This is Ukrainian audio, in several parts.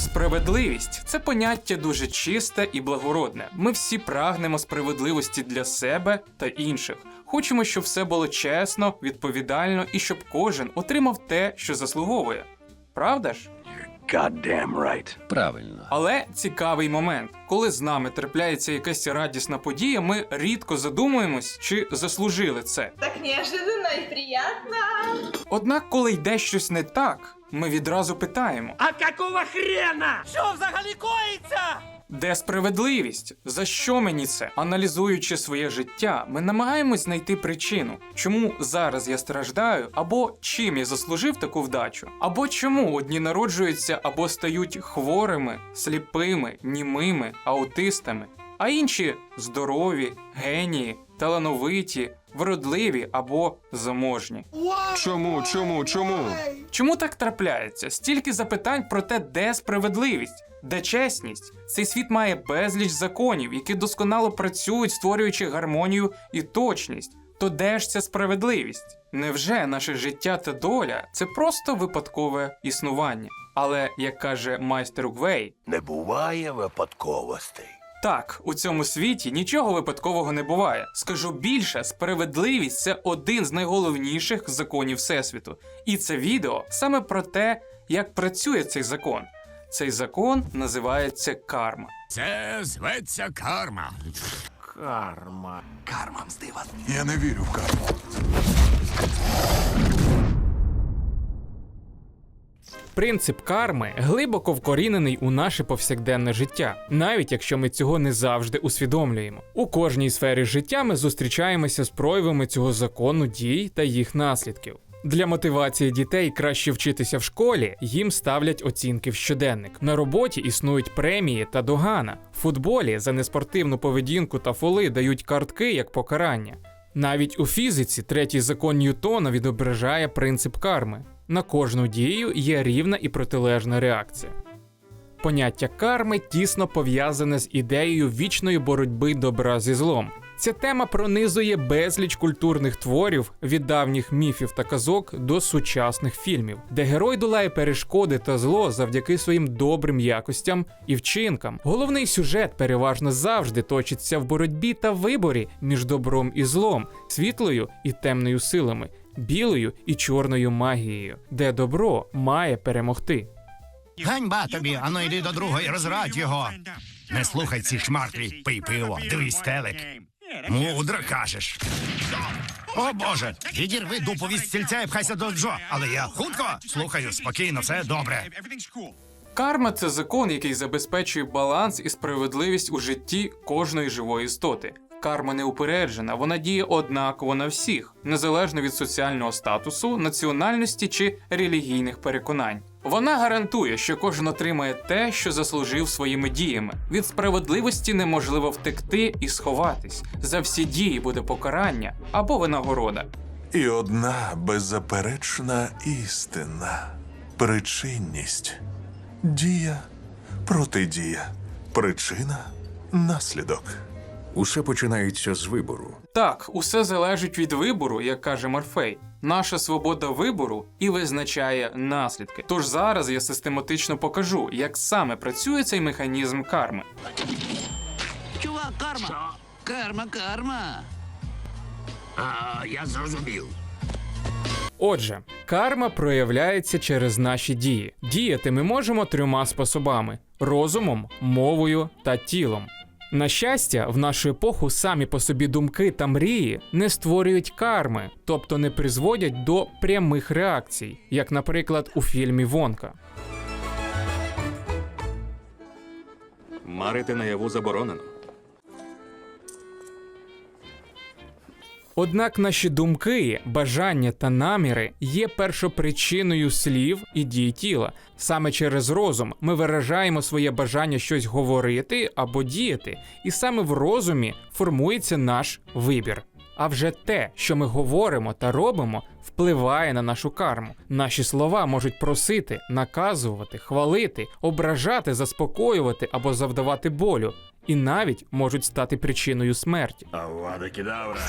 Справедливість це поняття дуже чисте і благородне. Ми всі прагнемо справедливості для себе та інших. Хочемо, щоб все було чесно, відповідально і щоб кожен отримав те, що заслуговує. Правда ж? Goddamn right. Правильно. Але цікавий момент, коли з нами трапляється якась радісна подія, ми рідко задумуємось, чи заслужили це. Так неожиданно и приятно. Однак, коли йде щось не так, ми відразу питаємо: А какого хрена? Що взагалі коїться? де справедливість? За що мені це? Аналізуючи своє життя, ми намагаємось знайти причину, чому зараз я страждаю, або чим я заслужив таку вдачу, або чому одні народжуються або стають хворими, сліпими, німими, аутистами, а інші здорові, генії, талановиті, вродливі або заможні. Чому, чому, чому? Чому так трапляється? Стільки запитань про те, де справедливість, де чесність. Цей світ має безліч законів, які досконало працюють, створюючи гармонію і точність. То де ж ця справедливість? Невже наше життя та доля це просто випадкове існування? Але як каже майстер Угвей, Не буває випадковостей. Так, у цьому світі нічого випадкового не буває. Скажу більше, справедливість це один з найголовніших законів Всесвіту. І це відео саме про те, як працює цей закон. Цей закон називається карма. Це зветься карма. Карма. Я не вірю в карму. Принцип карми глибоко вкорінений у наше повсякденне життя, навіть якщо ми цього не завжди усвідомлюємо. У кожній сфері життя ми зустрічаємося з проявами цього закону дій та їх наслідків. Для мотивації дітей краще вчитися в школі, їм ставлять оцінки в щоденник. На роботі існують премії та догана. В футболі за неспортивну поведінку та фоли дають картки як покарання. Навіть у фізиці третій закон Ньютона відображає принцип карми. На кожну дію є рівна і протилежна реакція. Поняття карми тісно пов'язане з ідеєю вічної боротьби добра зі злом. Ця тема пронизує безліч культурних творів від давніх міфів та казок до сучасних фільмів, де герой долає перешкоди та зло завдяки своїм добрим якостям і вчинкам. Головний сюжет переважно завжди точиться в боротьбі та виборі між добром і злом, світлою і темною силами, білою і чорною магією, де добро має перемогти. Ганьба тобі, ану йди до другої, розрадь його. Не слухай ці шмарклі, пий пиво, дивись телек. Мудро кажеш. О Боже, відірви дупу від стільця і пхайся до Джо. Але я хутко слухаю, спокійно, все добре. Карма це закон, який забезпечує баланс і справедливість у житті кожної живої істоти. Карма неупереджена, вона діє однаково на всіх, незалежно від соціального статусу, національності чи релігійних переконань. Вона гарантує, що кожен отримає те, що заслужив своїми діями. Від справедливості неможливо втекти і сховатись. За всі дії буде покарання або винагорода. І одна беззаперечна істина причинність. Дія, протидія, причина, наслідок. Усе починається з вибору. Так, усе залежить від вибору, як каже Морфей. Наша свобода вибору і визначає наслідки. Тож зараз я систематично покажу, як саме працює цей механізм карми. Чувак, карма. Карма, карма. А, я зрозумів. Отже, карма проявляється через наші дії. Діяти ми можемо трьома способами: розумом, мовою та тілом. На щастя, в нашу епоху самі по собі думки та мрії не створюють карми, тобто не призводять до прямих реакцій, як, наприклад, у фільмі Вонка. Марити наяву заборонено. Однак наші думки, бажання та наміри є першопричиною слів і дій тіла. Саме через розум ми виражаємо своє бажання щось говорити або діяти, і саме в розумі формується наш вибір. А вже те, що ми говоримо та робимо, впливає на нашу карму. Наші слова можуть просити, наказувати, хвалити, ображати, заспокоювати або завдавати болю, і навіть можуть стати причиною смерті. Авада кедавра.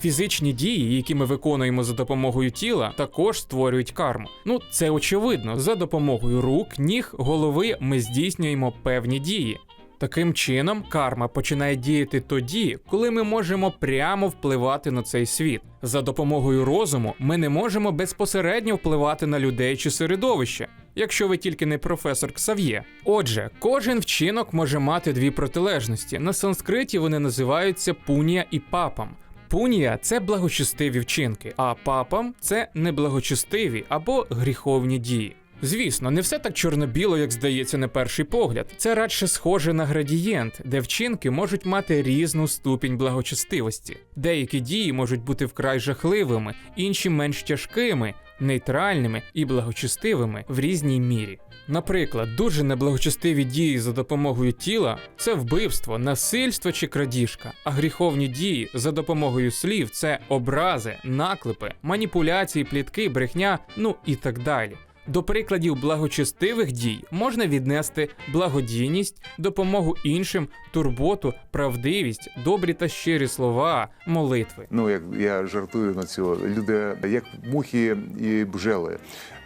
Фізичні дії, які ми виконуємо за допомогою тіла, також створюють карму. Ну, це очевидно. За допомогою рук, ніг, голови ми здійснюємо певні дії. Таким чином, карма починає діяти тоді, коли ми можемо прямо впливати на цей світ. За допомогою розуму ми не можемо безпосередньо впливати на людей чи середовище, якщо ви тільки не професор Ксав'є. Отже, кожен вчинок може мати дві протилежності. На санскриті вони називаються пунія і папам. Пунія це благочестиві вчинки, а папам це неблагочестиві або гріховні дії. Звісно, не все так чорно-біло, як здається на перший погляд. Це радше схоже на градієнт, де вчинки можуть мати різну ступінь благочестивості. Деякі дії можуть бути вкрай жахливими, інші менш тяжкими, нейтральними і благочестивими в різній мірі. Наприклад, дуже неблагочестиві дії за допомогою тіла це вбивство, насильство чи крадіжка, а гріховні дії за допомогою слів це образи, наклепи, маніпуляції, плітки, брехня, ну і так далі. До прикладів благочестивих дій можна віднести благодійність, допомогу іншим, турботу, правдивість, добрі та щирі слова, молитви. Ну, як я жартую на цього, люди як мухи і бжели.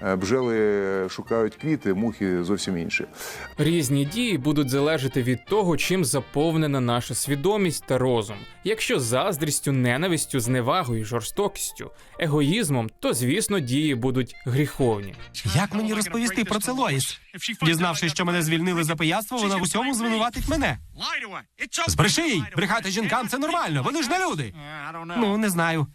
Е, Бжели шукають квіти, мухи зовсім інші. Різні дії будуть залежати від того, чим заповнена наша свідомість та розум. Якщо заздрістю, ненавистю, зневагою, жорстокістю, егоїзмом, то звісно дії будуть гріховні. Як мені розповісти про це Лоїс? Дізнавшись, що мене звільнили за пияцтво, вона в усьому звинуватить мене. Збреши їй! Брехати жінкам це нормально, вони ж не люди. Ну, не знаю.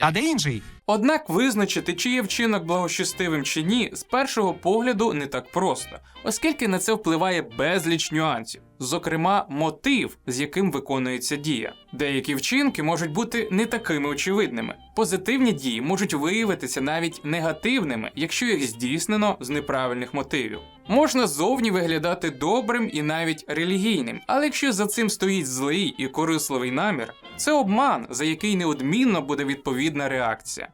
А де інший? Однак визначити, чи є вчинок благочестивим чи ні, з першого погляду не так просто, оскільки на це впливає безліч нюансів, зокрема, мотив, з яким виконується дія. Деякі вчинки можуть бути не такими очевидними. Позитивні дії можуть виявитися навіть негативними, якщо їх здійснено з неправильних мотивів. Можна зовні виглядати добрим і навіть релігійним, але якщо за цим стоїть злий і корисливий намір, це обман, за який неодмінно буде відповідна реакція.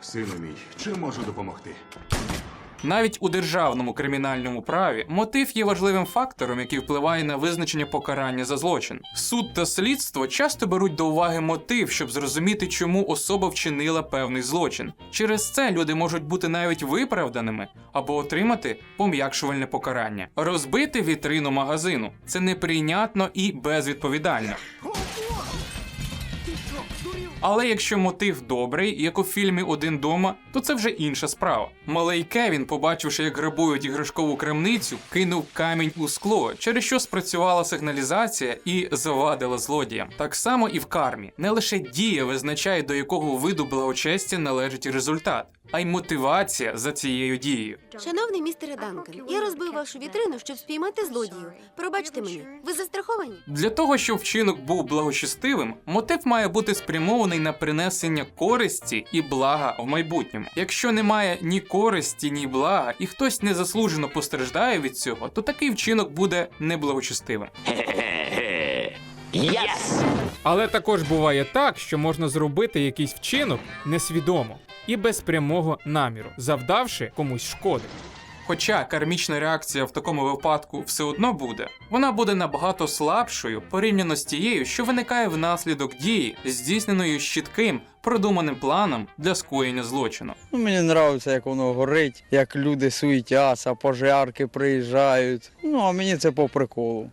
Сину мій, чим можу допомогти? Навіть у державному кримінальному праві мотив є важливим фактором, який впливає на визначення покарання за злочин. Суд та слідство часто беруть до уваги мотив, щоб зрозуміти, чому особа вчинила певний злочин. Через це люди можуть бути навіть виправданими або отримати пом'якшувальне покарання. Розбити вітрину магазину це неприйнятно і безвідповідально. Але якщо мотив добрий, як у фільмі Один дома, то це вже інша справа. Малий Кевін, побачивши, як грабують іграшкову крамницю, кинув камінь у скло, через що спрацювала сигналізація і завадила злодіям. Так само і в кармі. Не лише дія визначає, до якого виду благочестя належить результат, а й мотивація за цією дією. Шановний містере Данкан, я розбив вашу вітрину, щоб спіймати злодіїв. Пробачте мені, ви застраховані? Для того, щоб вчинок був благочестивим, мотив має бути спрямований на принесення користі і блага в майбутньому. Якщо немає ні користі, ні блага, і хтось незаслужено постраждає від цього, то такий вчинок буде неблагочестивим. Але також буває так, що можна зробити якийсь вчинок несвідомо і без прямого наміру, завдавши комусь шкоди. Хоча кармічна реакція в такому випадку все одно буде, вона буде набагато слабшою порівняно з тією, що виникає внаслідок дії, здійсненої з чітким, продуманим планом для скоєння злочину. Ну, мені подобається, як воно горить, як люди суетяться, пожарки приїжджають. Ну, а мені це по приколу.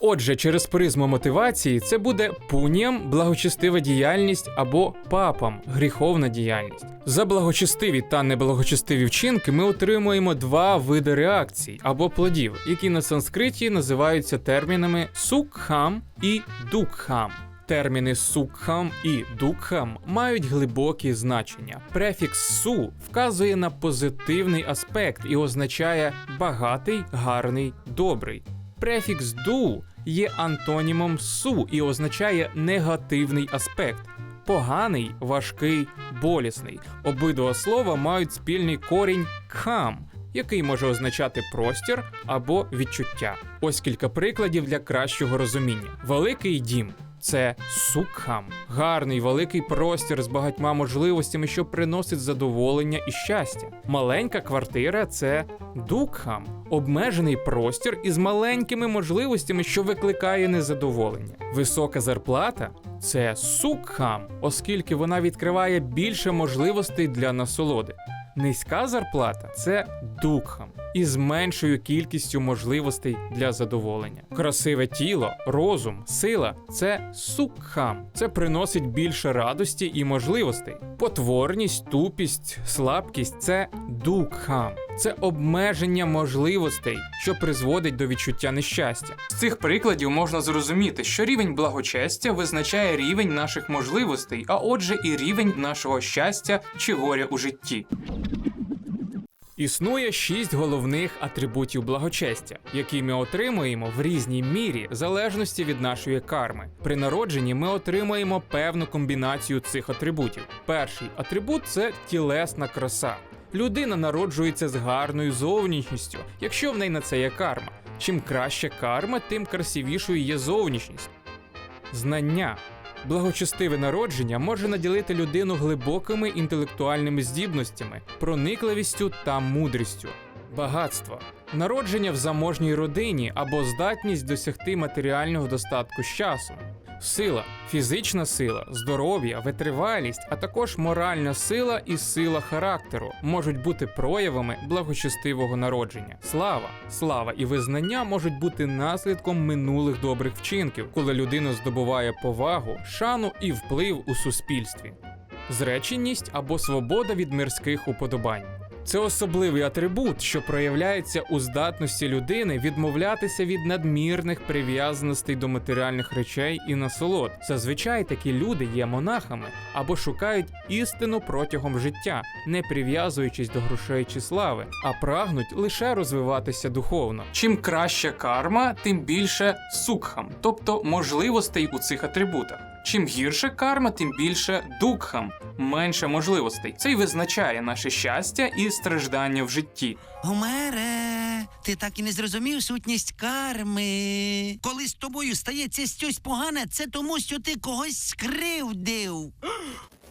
Отже, через призму мотивації це буде пуніям благочестива діяльність або папам гріховна діяльність. За благочестиві та неблагочестиві вчинки ми отримуємо два види реакцій або плодів, які на санскриті називаються термінами сукхам і дукхам. Терміни сукхам і дукхам мають глибокі значення. Префікс су вказує на позитивний аспект і означає багатий, гарний, добрий. Префікс ду є антонімом су і означає негативний аспект. Поганий, важкий, болісний. Обидва слова мають спільний корінь кхам, який може означати простір або відчуття. Ось кілька прикладів для кращого розуміння: великий дім, це сукхам, гарний великий простір з багатьма можливостями, що приносить задоволення і щастя. Маленька квартира це дукхам, обмежений простір із маленькими можливостями, що викликає незадоволення. Висока зарплата це сукхам, оскільки вона відкриває більше можливостей для насолоди. Низька зарплата це дукхам із меншою кількістю можливостей для задоволення. Красиве тіло, розум, сила це сукхам. Це приносить більше радості і можливостей. Потворність, тупість, слабкість це дукхам. Це обмеження можливостей, що призводить до відчуття нещастя. З цих прикладів можна зрозуміти, що рівень благочестя визначає рівень наших можливостей, а отже, і рівень нашого щастя чи горя у житті. Існує шість головних атрибутів благочестя, які ми отримуємо в різній мірі в залежності від нашої карми. При народженні ми отримуємо певну комбінацію цих атрибутів. Перший атрибут це тілесна краса. Людина народжується з гарною зовнішністю, якщо в неї на це є карма. Чим краще карма, тим красивішою є зовнішність. Знання. Благочестиве народження може наділити людину глибокими інтелектуальними здібностями, проникливістю та мудрістю. Багатство. Народження в заможній родині або здатність досягти матеріального достатку з часом. Сила, фізична сила, здоров'я, витривалість, а також моральна сила і сила характеру можуть бути проявами благочестивого народження. Слава, слава і визнання можуть бути наслідком минулих добрих вчинків, коли людина здобуває повагу, шану і вплив у суспільстві. Зреченість або свобода від мирських уподобань. Це особливий атрибут, що проявляється у здатності людини відмовлятися від надмірних прив'язаностей до матеріальних речей і насолод. Зазвичай такі люди є монахами або шукають істину протягом життя, не прив'язуючись до грошей чи слави, а прагнуть лише розвиватися духовно. Чим краща карма, тим більше сукхам, тобто можливостей у цих атрибутах. Чим гірше карма, тим більше дукхам, менше можливостей. Це й визначає наше щастя і страждання в житті. Гомере, ти так і не зрозумів сутність карми. Коли з тобою стається щось погане, це тому, що ти когось скривдив.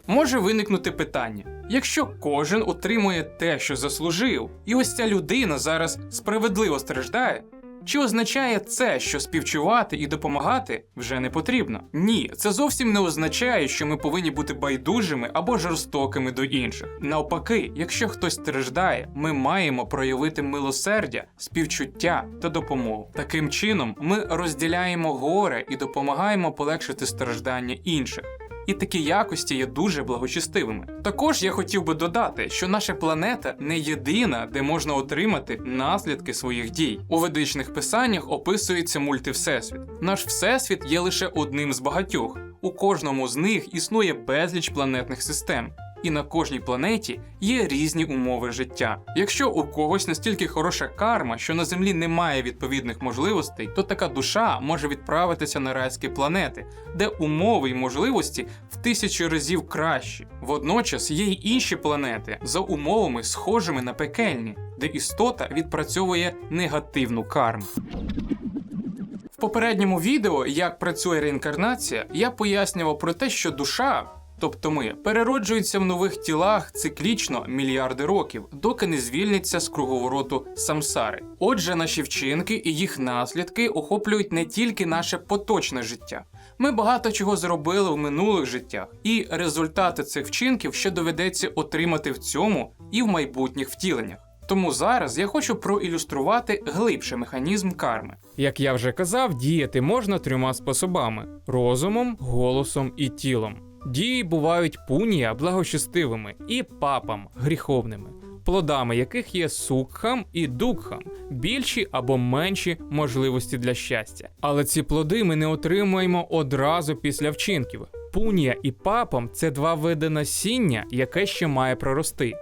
Може виникнути питання: якщо кожен отримує те, що заслужив, і ось ця людина зараз справедливо страждає. Чи означає це, що співчувати і допомагати вже не потрібно? Ні, це зовсім не означає, що ми повинні бути байдужими або жорстокими до інших. Навпаки, якщо хтось страждає, ми маємо проявити милосердя, співчуття та допомогу. Таким чином, ми розділяємо горе і допомагаємо полегшити страждання інших. І такі якості є дуже благочестивими. Також я хотів би додати, що наша планета не єдина, де можна отримати наслідки своїх дій. У ведичних писаннях описується мультивсесвіт. Наш всесвіт є лише одним з багатьох. У кожному з них існує безліч планетних систем. І на кожній планеті є різні умови життя. Якщо у когось настільки хороша карма, що на землі немає відповідних можливостей, то така душа може відправитися на райські планети, де умови й можливості в тисячі разів кращі. Водночас є й інші планети за умовами, схожими на пекельні, де істота відпрацьовує негативну карму. В попередньому відео, як працює реінкарнація, я пояснював про те, що душа. Тобто ми перероджуються в нових тілах циклічно мільярди років, доки не звільняться з круговороту самсари. Отже, наші вчинки і їх наслідки охоплюють не тільки наше поточне життя. Ми багато чого зробили в минулих життях, і результати цих вчинків ще доведеться отримати в цьому і в майбутніх втіленнях. Тому зараз я хочу проілюструвати глибше механізм карми. Як я вже казав, діяти можна трьома способами: розумом, голосом і тілом. Дії бувають пунія благочестивими і папам гріховними, плодами яких є сукхам і дукхам, більші або менші можливості для щастя. Але ці плоди ми не отримуємо одразу після вчинків. Пунія і папам це два види насіння, яке ще має прорости.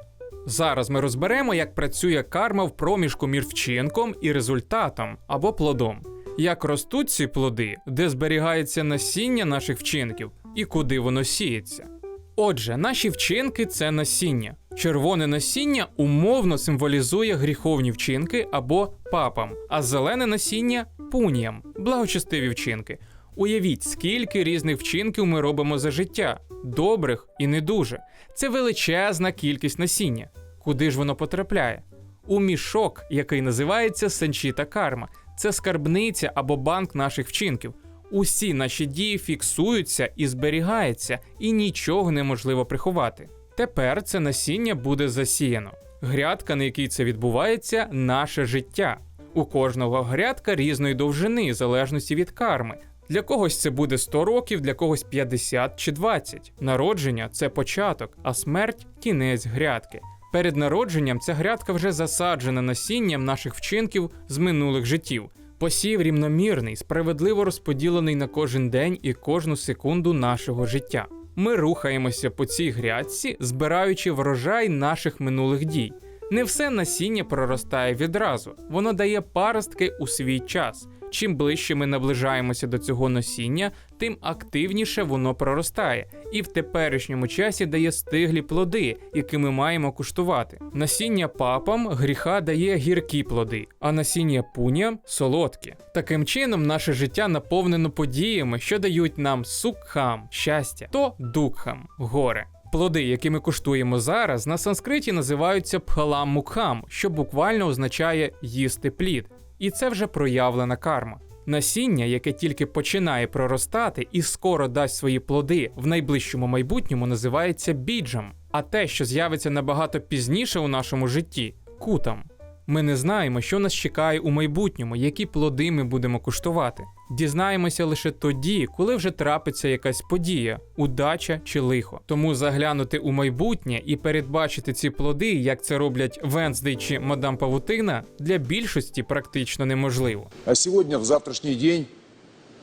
Зараз ми розберемо, як працює карма в проміжку між вчинком і результатом або плодом. Як ростуть ці плоди, де зберігається насіння наших вчинків і куди воно сіється. Отже, наші вчинки це насіння. Червоне насіння умовно символізує гріховні вчинки або папам, а зелене насіння пуніям, благочестиві вчинки. Уявіть, скільки різних вчинків ми робимо за життя, добрих і не дуже. Це величезна кількість насіння. Куди ж воно потрапляє? У мішок, який називається Санчіта Карма. Це скарбниця або банк наших вчинків. Усі наші дії фіксуються і зберігаються, і нічого неможливо приховати. Тепер це насіння буде засіяно. Грядка, на якій це відбувається, наше життя. У кожного грядка різної довжини, в залежності від карми. Для когось це буде 100 років, для когось 50 чи 20. Народження це початок, а смерть кінець грядки. Перед народженням ця грядка вже засаджена насінням наших вчинків з минулих життів. Посів рівномірний, справедливо розподілений на кожен день і кожну секунду нашого життя. Ми рухаємося по цій грядці, збираючи врожай наших минулих дій. Не все насіння проростає відразу, воно дає паростки у свій час. Чим ближче ми наближаємося до цього насіння, тим активніше воно проростає, і в теперішньому часі дає стиглі плоди, які ми маємо куштувати. Насіння папам гріха дає гіркі плоди, а насіння пуня солодкі. Таким чином, наше життя наповнено подіями, що дають нам сукхам щастя, то дукхам горе. Плоди, які ми куштуємо зараз, на санскриті називаються пхалам мукхам, що буквально означає їсти плід. І це вже проявлена карма. Насіння, яке тільки починає проростати і скоро дасть свої плоди в найближчому майбутньому, називається біджем. А те, що з'явиться набагато пізніше у нашому житті кутам. Ми не знаємо, що нас чекає у майбутньому, які плоди ми будемо куштувати. Дізнаємося лише тоді, коли вже трапиться якась подія, удача чи лихо. Тому заглянути у майбутнє і передбачити ці плоди, як це роблять Венздей чи Мадам Павутина, для більшості практично неможливо. А сегодня, в завтрашний день,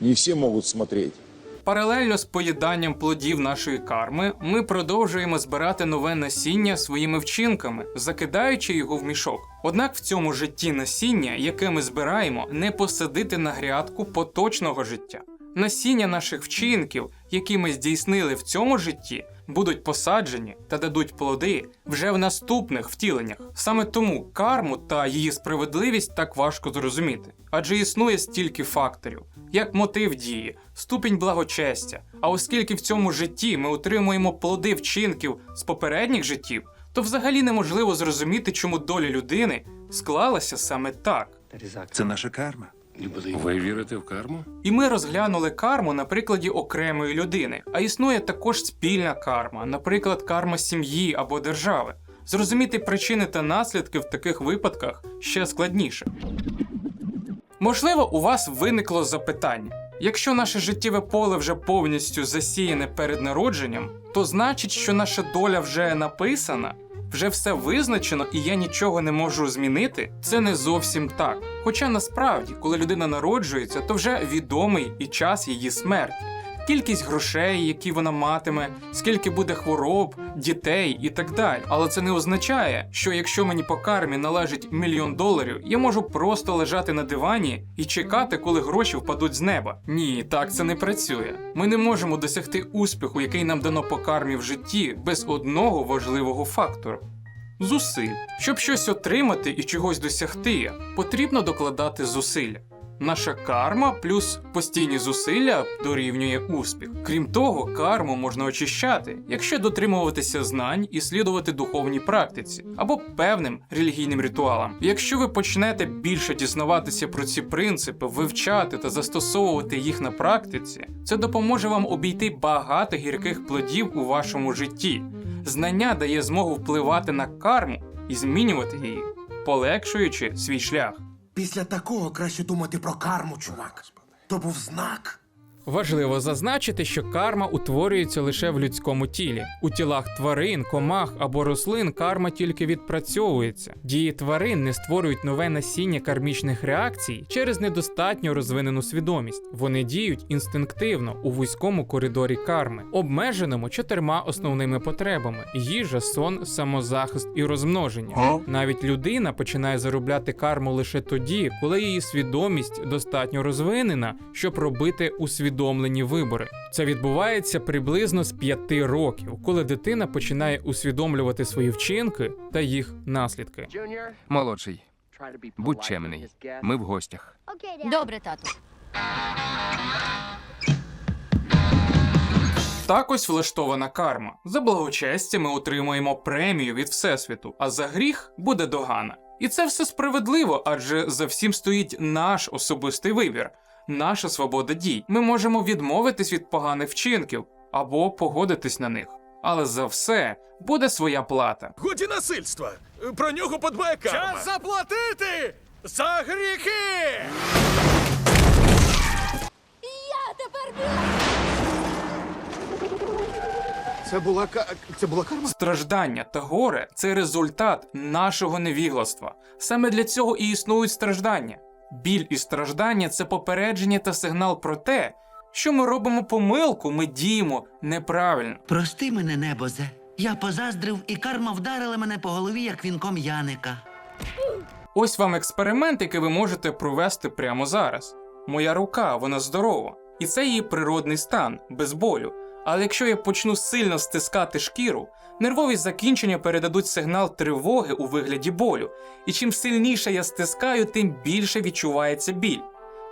не все могут смотреть. Паралельно з поїданням плодів нашої карми, ми продовжуємо збирати нове насіння своїми вчинками, закидаючи його в мішок. Однак в цьому житті насіння, яке ми збираємо, не посадити на грядку поточного життя. Насіння наших вчинків, які ми здійснили в цьому житті, будуть посаджені та дадуть плоди вже в наступних втіленнях. Саме тому карму та її справедливість так важко зрозуміти, адже існує стільки факторів, як мотив дії, ступінь благочестя. А оскільки в цьому житті ми отримуємо плоди вчинків з попередніх життів, то взагалі неможливо зрозуміти, чому доля людини склалася саме так. Це наша карма. Ви вірите в карму? І ми розглянули карму на прикладі окремої людини, а існує також спільна карма, наприклад, карма сім'ї або держави. Зрозуміти причини та наслідки в таких випадках ще складніше. Можливо, у вас виникло запитання: якщо наше життєве поле вже повністю засіяне перед народженням, то значить, що наша доля вже написана, вже все визначено, і я нічого не можу змінити. Це не зовсім так. Хоча насправді, коли людина народжується, то вже відомий і час її смерті. Кількість грошей, які вона матиме, скільки буде хвороб, дітей і так далі. Але це не означає, що якщо мені по кармі належить мільйон доларів, я можу просто лежати на дивані і чекати, коли гроші впадуть з неба. Ні, так це не працює. Ми не можемо досягти успіху, який нам дано по кармі в житті, без одного важливого фактору. Зусиль. Щоб щось отримати і чогось досягти, потрібно докладати зусилля. Наша карма плюс постійні зусилля дорівнює успіх. Крім того, карму можна очищати, якщо дотримуватися знань і слідувати духовній практиці або певним релігійним ритуалам. Якщо ви почнете більше дізнаватися про ці принципи, вивчати та застосовувати їх на практиці, це допоможе вам обійти багато гірких плодів у вашому житті. Знання дає змогу впливати на карму і змінювати її, полегшуючи свій шлях. Після такого краще думати про карму, чувак. То був знак. Важливо зазначити, що карма утворюється лише в людському тілі. У тілах тварин, комах або рослин карма тільки відпрацьовується. Дії тварин не створюють нове насіння кармічних реакцій через недостатньо розвинену свідомість. Вони діють інстинктивно у вузькому коридорі карми, обмеженому чотирма основними потребами: їжа, сон, самозахист і розмноження. Навіть людина починає заробляти карму лише тоді, коли її свідомість достатньо розвинена, щоб робити усвідомлені вибори. Це відбувається приблизно з п'яти років, коли дитина починає усвідомлювати свої вчинки та їх наслідки. Молодший, будь чемний. Ми в гостях. Добре, тату. Так ось влаштована карма. За благочестя ми отримуємо премію від Всесвіту, а за гріх буде догана. І це все справедливо, адже за всім стоїть наш особистий вибір, наша свобода дій. Ми можемо відмовитись від поганих вчинків або погодитись на них. Але за все буде своя плата. Годі насильства. Про нього подбає карма. Час заплатити за гріхи! Я тепер Це була це була карма? Страждання та горе це результат нашого невігластва. Саме для цього і існують страждання. Біль і страждання це попередження та сигнал про те, що ми робимо помилку, ми діємо неправильно. Прости мене, небозе. Я позаздрив, і карма вдарила мене по голові, як вінком Яника. Ось вам експеримент, який ви можете провести прямо зараз. Моя рука, вона здорова, і це її природний стан, без болю. Але якщо я почну сильно стискати шкіру, нервові закінчення передадуть сигнал тривоги у вигляді болю, і чим сильніше я стискаю, тим більше відчувається біль.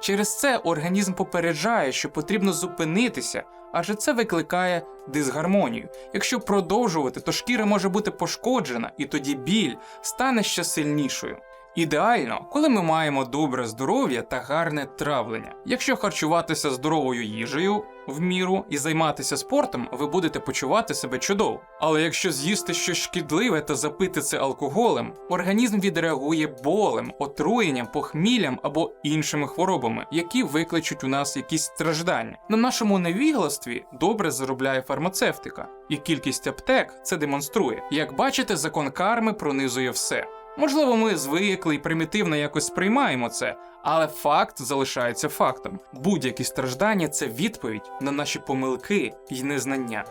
Через це організм попереджає, що потрібно зупинитися, адже це викликає дисгармонію. Якщо продовжувати, то шкіра може бути пошкоджена, і тоді біль стане ще сильнішою. Ідеально, коли ми маємо добре здоров'я та гарне травлення. Якщо харчуватися здоровою їжею в міру і займатися спортом, ви будете почувати себе чудово. Але якщо з'їсти щось шкідливе та запити це алкоголем, організм відреагує болем, отруєнням, похміллям або іншими хворобами, які викличуть у нас якісь страждання. На нашому невігластві добре заробляє фармацевтика, і кількість аптек це демонструє. Як бачите, закон карми пронизує все. Можливо, ми звикли і примітивно якось сприймаємо це, але факт залишається фактом. Будь-які страждання це відповідь на наші помилки і незнання.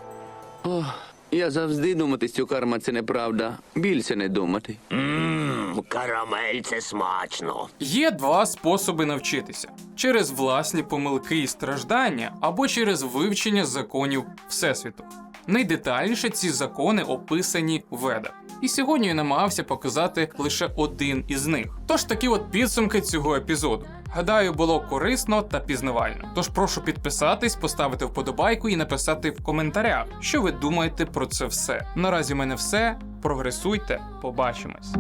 О, я завжди думати, що карма це неправда. Більше не думати. Ммм, карамель це смачно. Є два способи навчитися: через власні помилки і страждання, або через вивчення законів Всесвіту. Найдетальніше ці закони описані в ведах. І сьогодні я намагався показати лише один із них. Тож такі от підсумки цього епізоду. Гадаю, було корисно та пізнавально. Тож прошу підписатись, поставити вподобайку і написати в коментарях, що ви думаєте про це все. Наразі в мене все. Прогресуйте, побачимось.